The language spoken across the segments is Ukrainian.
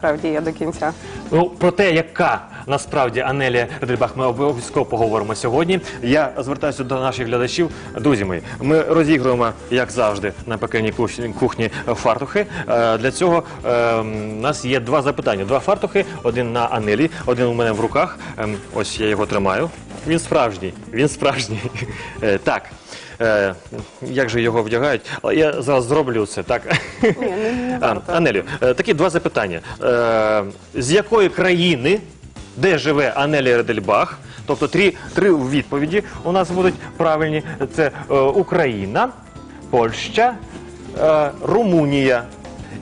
Справді я до кінця. Ну, про те, яка насправді Анелія Редельбах, ми обов'язково поговоримо сьогодні. Я звертаюся до наших глядачів. Друзі мої, ми розігруємо, як завжди, на пекельній кухні, е, фартухи. Е, Для цього е, у нас є два запитання. Два фартухи, один на Анелі, один у мене в руках. Ем, Ось я його тримаю. Він справжній, він справжній. Е, Так. Е, Як же його вдягають? Але Я зараз зроблю це, так? Ні, не, не А, варто. Анелю, е, такі два запитання. Е, З якої країни, де живе Анелія Редельбах? Тобто три, три відповіді у нас будуть правильні. Це е, Україна, Польща, е, Румунія.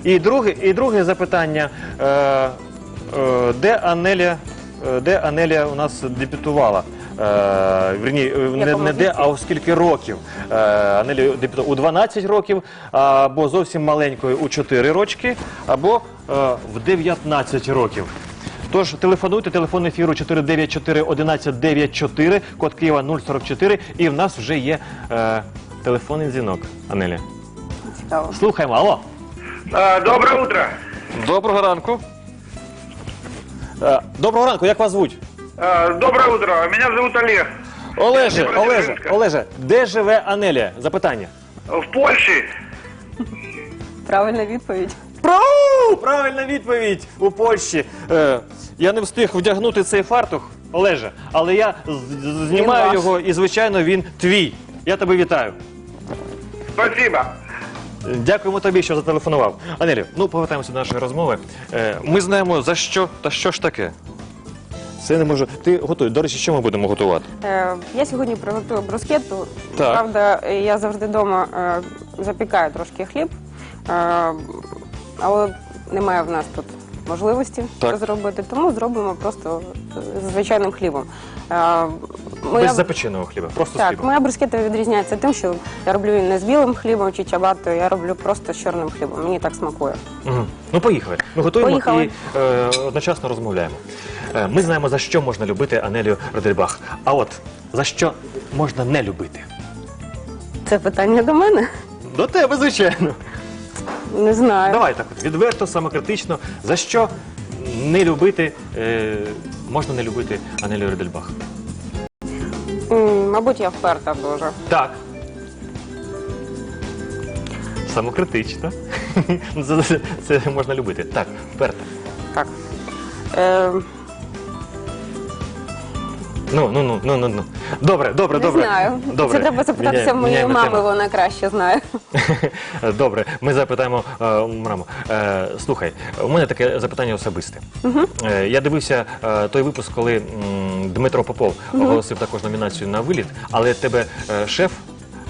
І друге, і друге запитання. Е, е, де Анелія, е, де Анелія у нас дебютувала? Е, Верні, е, не, не де, а у скільки років? Е, Анелі у 12 років, або зовсім маленькою у 4 рочки, або е, в 19 років. Тож телефонуйте, телефон ефіру 494 1194, код Києва 044, і в нас вже є е, телефонний дзвінок. Анелі. Цікаво. Слухаємо, алло. А, Доброе утро. Доброго ранку. Е, доброго ранку, як вас звуть? А, Доброе утро. Меня зовут Олег. Олеже, Я Олеже. Олеже, де живе Анелія? Запитання. В Польше. Правильна відповідь. Прау! Правильна відповідь у Польщі. Е, я не встиг вдягнути цей фартух, Олеже, але я з- з- знімаю ваш. його і, звичайно, він твій. Я тебе вітаю. Спасибо. Е, Дякуємо тобі, що зателефонував. Анелі, ну повертаємося до нашої розмови. Е, ми знаємо за що та що ж таке. Це не може. Ти готуй. До речі, що ми будемо готувати? Е, я сьогодні приготую брускетту. Так. Правда, я завжди вдома е, запікаю трошки хліб, е, але немає в нас тут можливості Так. це зробити, тому зробимо просто з звичайним хлібом. Е, моя- Без запеченого хліба, просто з Так, хлібом. моя брускета відрізняється тим, що я роблю її не з білим хлібом чи чабатою, я роблю просто з чорним хлібом. Мені так смакує. Угу. Ну, поїхали. Ми готуємо Поїхали. і е, одночасно розмовляємо. Е, ми знаємо, за що можна любити Анелію Родельбах. А от за що можна не любити? Це питання до мене? До тебе, звичайно. Не знаю. Давай так от, відверто, самокритично. За що не любити, е, можна не любити Анелію Редельбах? Мабуть, я вперта дуже. Так. Самокритично. Це, це, це можна любити. Так, вперта. Так. Е, Ну, ну, ну, ну, ну, ну. Добре, добре, не добре. знаю. Добре. Це треба запитатися Міняємо- в моєї міняємо мами, тему. вона краще знає. Добре, ми запитаємо е, маму. Е, слухай, у мене таке запитання особисте. Е, я дивився е, той випуск, коли м, Дмитро Попов оголосив також номінацію на виліт, але тебе е, шеф.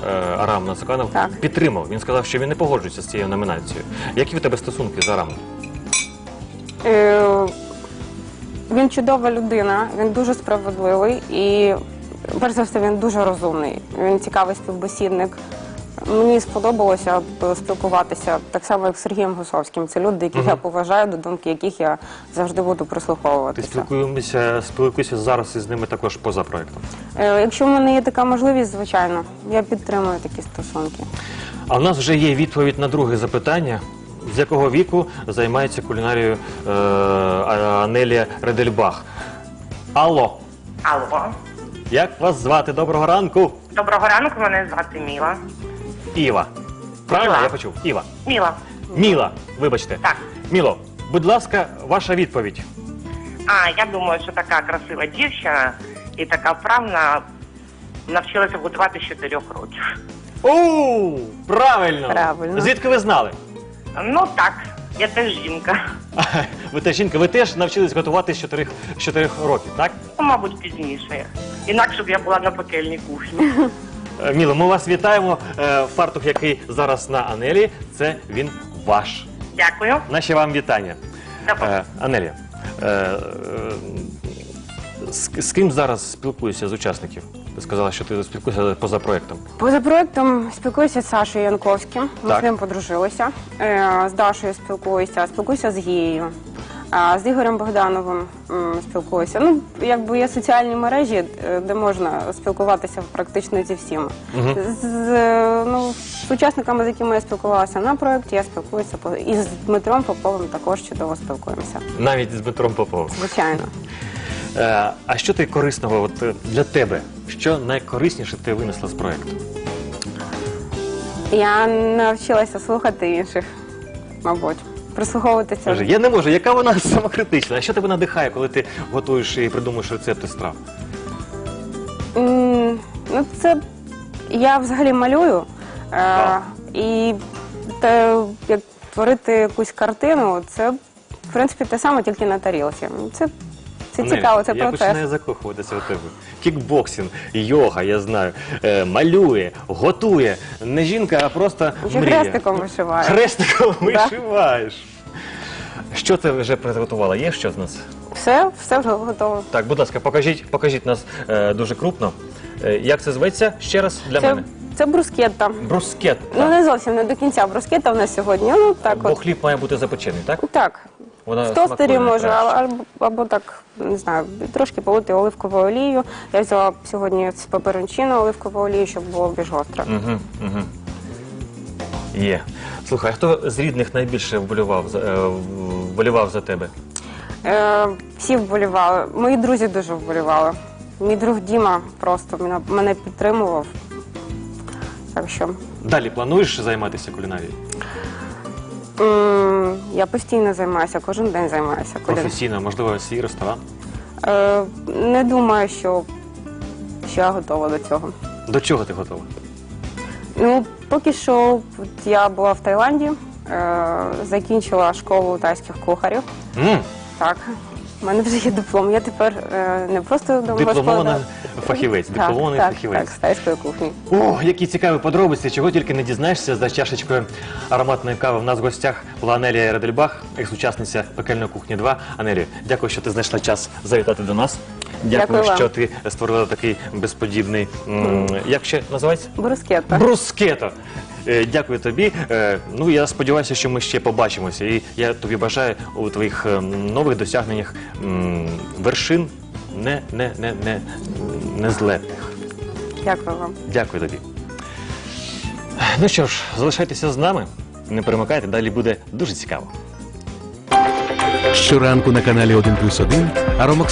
е, Арам Нацуканов Так. підтримав. Він сказав, що він не погоджується з цією номінацією. Які в тебе стосунки з Арамом? Е, він чудова людина, він дуже справедливий і, перш за все, він дуже розумний. Він цікавий співбесідник. Мені сподобалося спілкуватися так само, як з Сергієм Гусовським. Це люди, яких я поважаю, до думки яких я завжди буду Ти прислуховуватися. спілкуємося, спілкуєшся зараз із ними також поза проектом. Е, Якщо в мене є така можливість, звичайно, я підтримую такі стосунки. А в нас вже є відповідь на друге запитання. З якого віку займається кулінарією е, Анелія Редельбах? Алло, Алло, як вас звати? Доброго ранку. доброго ранку, мене звати Міла. Іва. Правильно Міла. я почув? Іва. Міла. Міла, вибачте. Так. Міло, будь ласка, ваша відповідь. А, я думаю, що така красива дівчина і така вправна навчилася готувати з 4 років. У, правильно. Правильно. Звідки ви знали? Ну так, я теж жінка. Ви теж жінка, ви теж навчились готувати з 4, з 4 років, так? Ну, мабуть, пізніше. Інакше б я була на пекельній кухні. Е, Міло, ми вас вітаємо. Е, Фартух, який зараз на Анелі, це він ваш. Дякую. Наші вам вітання. До побачення. Е, Анелія, е, е, з, з ким зараз спілкуєшся з учасників? Ти сказала, що ти спілкуєшся поза проєктом. Поза проектом спілкуюся з Сашою Янковським. Ми Так. з ним подружилися. Е, З Дашою спілкуюся, спілкуюся з Гією. А з Ігорем Богдановим м, спілкуюся. Ну, якби є соціальні мережі, е, де можна спілкуватися практично зі всіма. З, з, ну, з учасниками, з якими я спілкувалася на проєкті, я спілкуюся по- і з Дмитром Поповим також чудово спілкуємося. Навіть з Дмитром Поповим. Звичайно. Е, а що ти корисного от, е, для тебе? Що найкорисніше ти винесла з проєкту? Я навчилася слухати інших, мабуть, прислуховуватися. Я не можу, яка вона самокритична? А що тебе надихає, коли ти готуєш і придумуєш рецепти страв? М, Ну, це я взагалі малюю. Е, Так. і те, як творити якусь картину, це в принципі те саме, тільки на тарілці. Це, це цікаво, це я процес. починаю закохуватися у тебе. Кікбоксинг, йога, я знаю, е, малює, готує. Не жінка, а просто Ще мріє. хрестиком вишиваю. Хрестиком Да. вишиваєш. Що ти вже приготувала? Є що з нас? Все, все вже готово. Так, будь ласка, покажіть, покажіть нас е, дуже крупно. Е, як це зветься? Ще раз для Це, мене. це брускетта. Брускет. Ну не зовсім не до кінця брускетта в нас сьогодні. Ну так Бо от. хліб має бути запечений, так? Так. Вона В тостері може, або, або так, не знаю, трошки полити оливковою олією. Я взяла сьогодні з пеперончино оливкову олію, щоб було більш гостро. Угу, угу. Є. Слухай, а хто з рідних найбільше вболівав за, е, вболівав за тебе? Е, всі вболівали. Мої друзі дуже вболівали. Мій друг Діма просто мене, мене підтримував. Так що Далі плануєш займатися кулінарією? М, я постійно займаюся, кожен день займаюся. кулінарією. Професійно, можливо, свій ресторан. Е, не думаю, що, що я готова до цього. До чого ти готова? Ну, поки що от я була в Таїланді, е, закінчила школу тайських кухарів. м Так, у мене вже є диплом. Я тепер е, не просто домогосподарка. Дипломована фахівець, Так, дипломований так, фахівець. Так, з тайської кухні. О, які цікаві подробиці, чого тільки не дізнаєшся за чашечкою ароматної кави. В нас в гостях була Анелія Редельбах, екс-учасниця пекельної кухні 2. Анелія, дякую, що ти знайшла час завітати до нас. Дякую, Дякую вам. що ти створила такий безподібний. м, Як ще називається? Брускетта. Брускето. Е, Дякую тобі. Е, Ну я сподіваюся, що ми ще побачимося. І я тобі бажаю у твоїх е, нових досягненнях м, вершин не, не, не, не, не злетних. Дякую вам. Дякую тобі. Ну що ж, залишайтеся з нами. Не перемикайте, далі буде дуже цікаво. Щоранку на каналі 1 плюс 1 Аромок